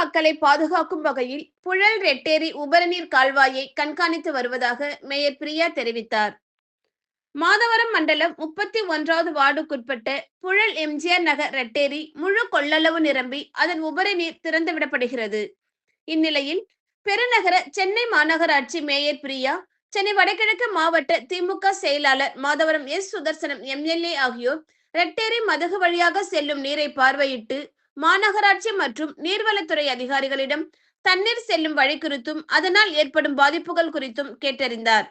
மக்களை பாதுகாக்கும் வகையில் புழல் ரெட்டேரி உபரிநீர் கால்வாயை கண்காணித்து வருவதாக மேயர் பிரியா தெரிவித்தார். மாதவரம் மண்டலம் முப்பத்தி ஒன்றாவது வார்டுக்குட்பட்ட புழல் எம்ஜிஆர் நகர் ரெட்டேரி முழு கொள்ளளவு நிரம்பி அதன் உபரி நீர் திறந்துவிடப்படுகிறது இந்நிலையில் பெருநகர சென்னை மாநகராட்சி மேயர் பிரியா சென்னை வடகிழக்கு மாவட்ட திமுக செயலாளர் மாதவரம் எஸ் சுதர்சனம் எம்எல்ஏ ஆகியோர் ரெட்டேரி மதகு வழியாக செல்லும் நீரை பார்வையிட்டு மாநகராட்சி மற்றும் நீர்வளத்துறை அதிகாரிகளிடம் தண்ணீர் செல்லும் வழி குறித்தும் அதனால் ஏற்படும் பாதிப்புகள் குறித்தும் கேட்டறிந்தார்.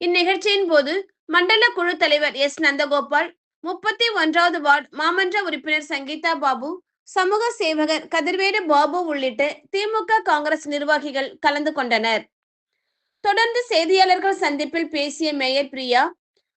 இந்நிகழ்ச்சியின் போது மண்டல குழு தலைவர் எஸ். நந்தகோபால் முப்பத்தி ஒன்றாவது வார்டு மாமன்ற உறுப்பினர் சங்கீதா பாபு சமூக சேவகர் கதிர்வேடு பாபு உள்ளிட்ட திமுக காங்கிரஸ் நிர்வாகிகள் கலந்து கொண்டனர். தொடர்ந்து செய்தியாளர்கள் சந்திப்பில் பேசிய மேயர் பிரியா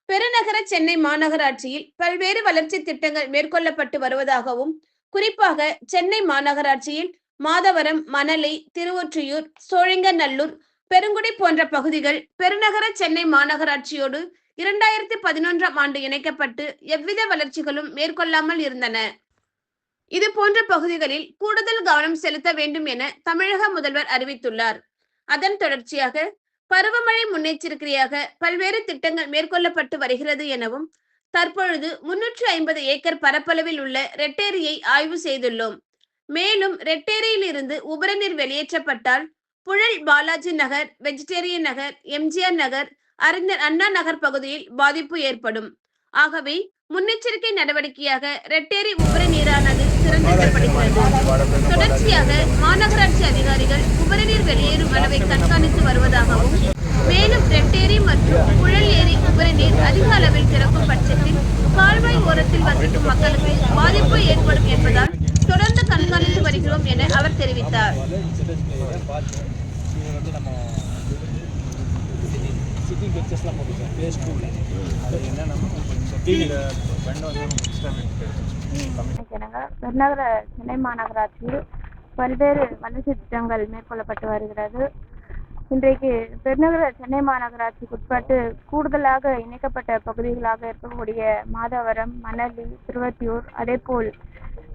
பெருநகர சென்னை மாநகராட்சியில் பல்வேறு வளர்ச்சி திட்டங்கள் மேற்கொள்ளப்பட்டு வருவதாகவும் குறிப்பாக சென்னை மாநகராட்சியில் மாதவரம் மணலி திருவொற்றியூர் சோழிங்கநல்லூர் பெருங்குடி போன்ற பகுதிகள் பெருநகர சென்னை மாநகராட்சியோடு இரண்டாயிரத்தி பதினொன்றாம் ஆண்டு இணைக்கப்பட்டு எவ்வித வளர்ச்சிகளும் மேற்கொள்ளாமல் இருந்தன. இது போன்ற பகுதிகளில் கூடுதல் கவனம் செலுத்த வேண்டும் என தமிழக முதல்வர் அறிவித்துள்ளார். அதன் தொடர்ச்சியாக பருவமழை முன்னெச்சரிக்கையாக பல்வேறு திட்டங்கள் மேற்கொள்ளப்பட்டு வருகிறது எனவும் தற்பொழுது முன்னூற்று ஐம்பது ஏக்கர் பரப்பளவில் உள்ள ரெட்டேரியை ஆய்வு செய்துள்ளோம். மேலும் ரெட்டேரியிலிருந்து உபரிநீர் வெளியேற்றப்பட்டால் புழல் பாலாஜி நகர் வெஜிடேரியன் நகர் எம்ஜிஆர் நகர் அறிஞர் அண்ணா நகர் பகுதியில் பாதிப்பு ஏற்படும். ஆகவே முன்னெச்சரிக்கை நடவடிக்கையாக ரெட்டேரி உபரி நீரானது திறந்துவிடப்படுகிறது தொடர்ச்சியாக மாநகராட்சி அதிகாரிகள் உபரநீர் வெளியேறும் அளவை கண்காணித்து வருவதாகவும் மேலும் ரெட்டேரி மற்றும் புழல் உபரி நீர் அதிக அளவில் திறக்கும் பட்சத்தில் கால்வாய் ஓரத்தில் வசிக்கும் மக்களுக்கு பாதிப்பு ஏற்படும் என்பதால் தொடர்ந்து கண்காணித்து வருகிறோம் என அவர் தெரிவித்தார். பெருநகர சென்னை மாநகராட்சியில் பல்வேறு வளர்ச்சி திட்டங்கள் மேற்கொள்ளப்பட்டு வருகிறது. இன்றைக்கு பெருநகர சென்னை மாநகராட்சிக்கு உட்பட்டு கூடுதலாக இணைக்கப்பட்ட பகுதிகளாக இருக்கக்கூடிய மாதவரம் மணலி திருவத்தியூர் அதேபோல்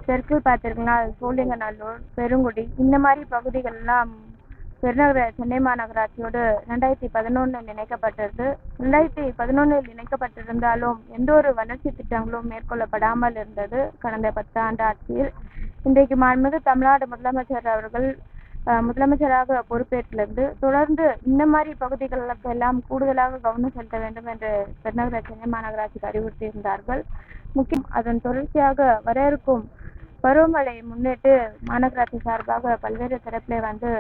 தெற்கில் பார்த்தீங்கன்னா சோழிங்கநல்லூர் பெருங்குடி இந்த மாதிரி பகுதிகள்லாம் பெருநகர சென்னை மாநகராட்சியோடு ரெண்டாயிரத்தி பதினொன்றில் இணைக்கப்பட்டது ரெண்டாயிரத்தி பதினொன்றில் இணைக்கப்பட்டிருந்தாலும் எந்த ஒரு வளர்ச்சி திட்டங்களும் மேற்கொள்ளப்படாமல் இருந்தது கடந்த பத்தாண்டு ஆட்சியில். இன்றைக்கு மாண்புமிகு தமிழ்நாடு முதலமைச்சர் அவர்கள் முதலமைச்சராக பொறுப்பேற்றிலிருந்து தொடர்ந்து இந்த மாதிரி பகுதிகளுக்கு எல்லாம் கூடுதலாக கவனம் செலுத்த வேண்டும் என்று பெருநகர சென்னை மாநகராட்சிக்கு அறிவுறுத்தியிருந்தார்கள். முக்கியம் அதன் தொடர்ச்சியாக வர இருக்கும் பருவமழை முன்னிட்டு மாநகராட்சி சார்பாக பல்வேறு தரப்பில் வந்து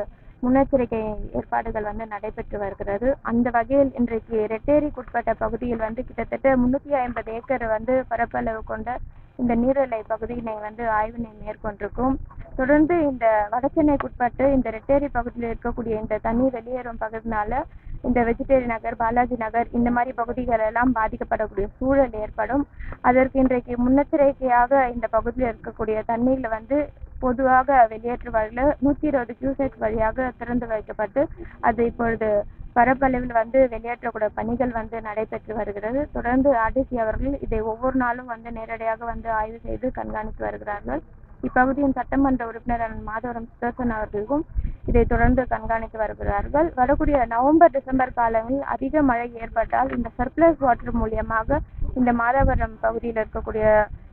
முன்னெச்சரிக்கை ஏற்பாடுகள் வந்து நடைபெற்று வருகிறது. அந்த வகையில் இன்றைக்கு ரெட்டேரிக்குட்பட்ட பகுதியில் வந்து கிட்டத்தட்ட முன்னூற்றி ஐம்பது ஏக்கர் வந்து பரப்பளவு கொண்ட இந்த நீரலை பகுதியினை வந்து ஆய்வினை மேற்கொண்டிருக்கும். தொடர்ந்து இந்த வடசென்னைக்குட்பட்டு இந்த ரெட்டேரி பகுதியில் இருக்கக்கூடிய இந்த தண்ணீர் வெளியேறும் பகுதினால இந்த வெஜிடேரி நகர் பாலாஜி நகர் இந்த மாதிரி பகுதிகள் எல்லாம் பாதிக்கப்படக்கூடிய சூழல் ஏற்படும். அதற்கு இன்றைக்கு முன்னெச்சரிக்கையாக இந்த பகுதியில் இருக்கக்கூடிய தண்ணீரில் வந்து பொதுவாக வெளியேற்றுவார்கள் நூற்றி இருபது கியூசெட் வழியாக திறந்து வைக்கப்பட்டு அது இப்பொழுது பரப்பளவில் வந்து வெளியேற்றக்கூடிய பணிகள் வந்து நடைபெற்று வருகிறது. தொடர்ந்து ஆர்டிசி அவர்கள் இதை ஒவ்வொரு நாளும் வந்து நேரடியாக வந்து ஆய்வு செய்து கண்காணித்து வருகிறார்கள். இப்பகுதியின் சட்டமன்ற உறுப்பினர் மாதவரம் சுதர்சன் அவர்களுக்கும் இதை தொடர்ந்து கண்காணித்து வருகிறார்கள். வரக்கூடிய நவம்பர் டிசம்பர் காலங்களில் அதிக மழை ஏற்பட்டால் இந்த சர்ப்ளஸ் வாட்டர் மூலியமாக இந்த மாதவரம் பகுதியில் இருக்கக்கூடிய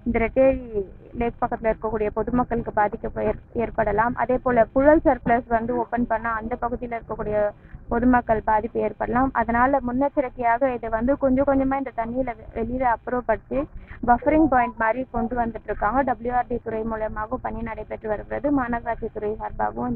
இந்த ரெட்டேரி லேக் பக்கத்தில் இருக்கக்கூடிய பொதுமக்களுக்கு பாதிக்க ஏற்படலாம். அதே போல புழல் சர்ப்ளஸ் வந்து ஓப்பன் பண்ணால் அந்த பகுதியில் இருக்கக்கூடிய பொதுமக்கள் பாதிப்பு ஏற்படலாம். அதனால முன்னெச்சரிக்கையாக இதை வந்து கொஞ்சம் கொஞ்சமா இந்த தண்ணியில வெளியில அப்புறப்படுத்தி பஃபரிங் பாயிண்ட் மாதிரி கொண்டு வந்துட்டு இருக்காங்க. டபிள்யூஆர்டி துறை மூலமாகவும் பணி நடைபெற்று வருகிறது. மாநகராட்சி துறை சார்பாகவும்